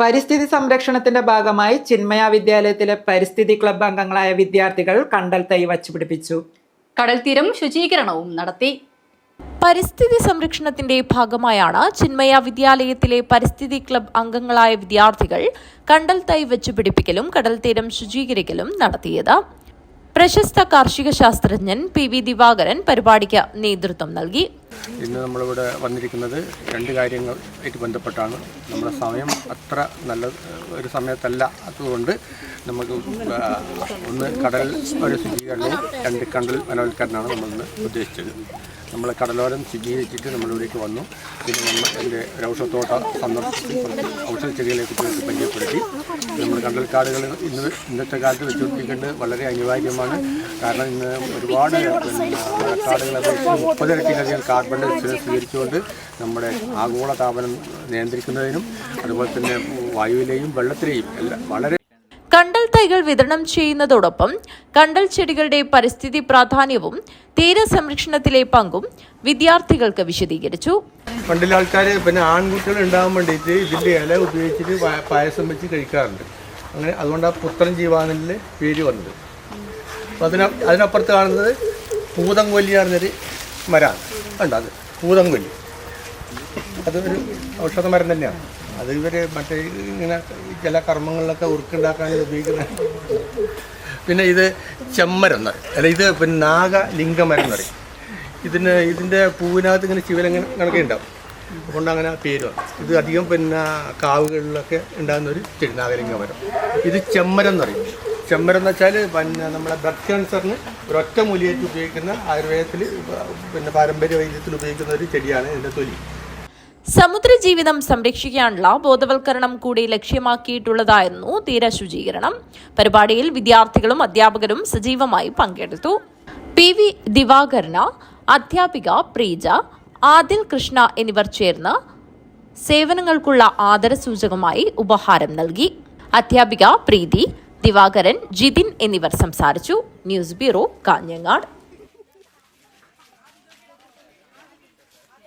പരിസ്ഥിതി സംരക്ഷണത്തിന്റെ ഭാഗമായി ചിന്മയ വിദ്യാലയത്തിലെ പരിസ്ഥിതി ക്ലബ്ബ് അംഗങ്ങളായ വിദ്യാർത്ഥികൾ കണ്ടൽ തൈ വച്ചുപിടിപ്പിച്ചു കടൽത്തീരം ശുചീകരണവും നടത്തി. പരിസ്ഥിതി സംരക്ഷണത്തിന്റെ ഭാഗമായാണ് ചിന്മയ വിദ്യാലയത്തിലെ പരിസ്ഥിതി ക്ലബ് അംഗങ്ങളായ വിദ്യാർത്ഥികൾ കണ്ടൽ തൈ വെച്ചുപിടിപ്പിക്കലും കടൽത്തീരം ശുചീകരിക്കലും നടത്തിയത്. പ്രശസ്ത കാർഷിക ശാസ്ത്രജ്ഞൻ പി വി ദിവാകരൻ പരിപാടിക്ക് നേതൃത്വം നൽകി. ഇന്ന് നമ്മളിവിടെ വന്നിരിക്കുന്നത് രണ്ട് കാര്യങ്ങളായിട്ട് ബന്ധപ്പെട്ടാണ്. നമ്മുടെ സമയം അത്ര നല്ല ഒരു സമയത്തല്ല. അതുകൊണ്ട് നമുക്ക് ഒന്ന് കടൽ ഒരു ശുചീകരണവും രണ്ട് കണ്ടൽ വനവൽക്കരണമാണ് നമ്മളിന്ന് ഉദ്ദേശിച്ചത്. നമ്മൾ കടലോരം ശുചീകരിച്ചിട്ട് നമ്മളിവിടേക്ക് വന്നു. പിന്നെ നമ്മൾ എന്റെ ഒരു ഔഷധത്തോട്ടം ഔഷധ ചെടികളെ കുറിച്ച് പരിചയപ്പെടുത്തി. നമ്മൾ കണ്ടൽക്കാടുകൾ ഇന്ന് ഇന്നത്തെ കാലത്ത് വെച്ചുകൊണ്ടിരിക്കേണ്ടത് വളരെ അനിവാര്യമാണ്. കാരണം ഇന്ന് ഒരുപാട് അപേക്ഷിച്ച് മുപ്പതിരട്ടിയിലധികം കാർബൺ ഡയോക്സൈഡ് സ്വീകരിച്ചുകൊണ്ട് നമ്മുടെ ആഗോള താപനം നിയന്ത്രിക്കുന്നതിനും അതുപോലെ തന്നെ വായുവിലെയും വെള്ളത്തിലെയും എല്ലാം വളരെ കണ്ടൽ തൈകൾ വിതരണം ചെയ്യുന്നതോടൊപ്പം കണ്ടൽ ചെടികളുടെ പരിസ്ഥിതി പ്രാധാന്യവും തീരസംരക്ഷണത്തിലെ പങ്കും വിദ്യാർത്ഥികൾക്ക് വിശദീകരിച്ചു. പണ്ടിലെ ആൾക്കാർ പിന്നെ ആൺകുട്ടികൾ ഉണ്ടാകാൻ വേണ്ടിയിട്ട് ഇതിന്റെ ഇല ഉപയോഗിച്ചിട്ട് പായസം വെച്ച് കഴിക്കാറുണ്ട്. അങ്ങനെ അതുകൊണ്ട് ആ പുത്രൻ ജീവാനിലെ പേര് വന്നത്. അതിന അതിനപ്പുറത്ത് കാണുന്നത് പൂതംകൊല്ലി പറഞ്ഞൊരു മരമാണ് ഉണ്ട് അത്? പൂതംകൊല്ലി അതൊരു ഔഷധ മരം തന്നെയാണ്. അത് മറ്റേ ഇങ്ങനെ ചില കർമ്മങ്ങളിലൊക്കെ ഉറുക്കുണ്ടാക്കാൻ ഉപയോഗിക്കുന്ന പിന്നെ ഇത് ചെമ്മരം എന്ന് പറയും. അല്ല ഇത് പിന്നെ നാഗലിംഗമരം എന്ന് പറയും. ഇതിന് ഇതിന്റെ പൂവിനകത്ത് ഇങ്ങനെ ശിവലിംഗം കണക്കെ ഉണ്ടാവും. അതുകൊണ്ട് അങ്ങനെ പേര് വന്നു. ഇത് അധികം പിന്നെ കാവുകളിലൊക്കെ ഉണ്ടാകുന്ന ഒരു ചെടി നാഗലിംഗമരം. ഇത് ചെമ്മരം എന്ന് പറയും. ചെമ്മരം എന്ന് വെച്ചാൽ പിന്നെ നമ്മളെ ബ്ലഡ് ക്യാൻസറിന് ഒരൊറ്റ മൂലിയായിട്ട് ഉപയോഗിക്കുന്ന ആയുർവേദത്തിൽ പിന്നെ പാരമ്പര്യ വൈദ്യത്തിൽ ഉപയോഗിക്കുന്ന ഒരു ചെടിയാണ് ഇതിന്റെ തൊലി. സമുദ്രജീവിതം സംരക്ഷിക്കാനുള്ള ബോധവൽക്കരണം കൂടി ലക്ഷ്യമാക്കിയിട്ടുള്ളതായിരുന്നു തീരശുചീകരണം പരിപാടിയിൽ വിദ്യാർത്ഥികളും അധ്യാപകരും സജീവമായി പങ്കെടുത്തു. പി വി ദിവാകരന അധ്യാപിക പ്രീജ ആദിൽ കൃഷ്ണ എന്നിവർ ചേർന്ന് സേവനങ്ങൾക്കുള്ള ആദരസൂചകമായി ഉപഹാരം നൽകി. അധ്യാപിക പ്രീതി ദിവാകരൻ ജിതിൻ എന്നിവർ സംസാരിച്ചു. News bureau Kanhangad.